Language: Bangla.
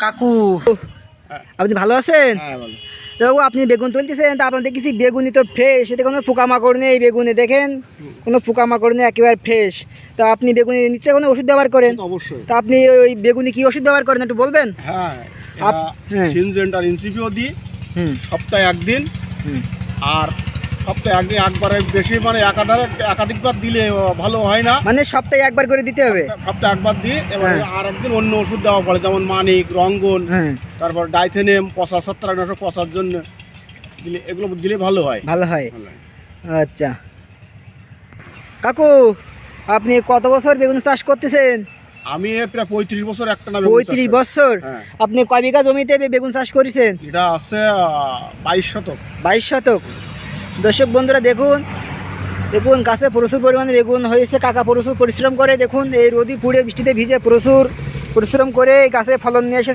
কাকু। হ্যাঁ। আপনি ভালো আছেন? হ্যাঁ বলো বাবু আপনি বেগুন তুলতেছেন তা আপনার দেখেছি বেগুনি তো ফ্রেশ এতে কোনো পোকামাকড় নেই বেগুনে দেখেন? কোনো পোকামাকড় নেই একেবারে ফ্রেশ তা আপনি বেগুনি নিচ্ছে কোনো ওষুধ ব্যবহার করেন? অবশ্যই। তা আপনি ওই বেগুনি কি ওষুধ ব্যবহার করেন একটু বলবেন? হ্যাঁ হ্যাঁ। সিনজেন্টার ইনসিপিও দিই হুম। সপ্তাহে একদিন। আর সপ্তাহে একদিন একবারে বেশি মানে একাধারে একাধিকবার দিলে ভালো হয় না। মানে সপ্তাহে একবার করে দিতে হবে? সপ্তাহে একবার দিই এবার হ্যাঁ। আর একদিন অন্য ওষুধ দেওয়া পড়ে যেমন মানিক রঙ্গন হ্যাঁ। তারপর ডাইথেনেম পচা ছত্রাকনাশক পচার জন্য দিলে এগুলো দিলে ভালো হয়। ভালো হয়। আচ্ছা। কাকু আপনি কত বছর বেগুন চাষ করতেছেন? আমি প্রায় পঁয়ত্রিশ বছর একটা না পঁয়ত্রিশ বছর? হ্যাঁ। আপনি কয় বিঘা জমিতে বেগুন চাষ করেছেন? এটা আছে বাইশ শতক। বাইশ শতক। দর্শক বন্ধুরা, দেখুন দেখুন, গাছে প্রচুর পরিমাণে বেগুন হয়েছে, কাকা প্রচুর পরিশ্রম করে, দেখুন, এই রোদি পুড়ে বৃষ্টিতে ভিজে প্রচুর পরিশ্রম করে গাছে ফলন নিয়ে এসে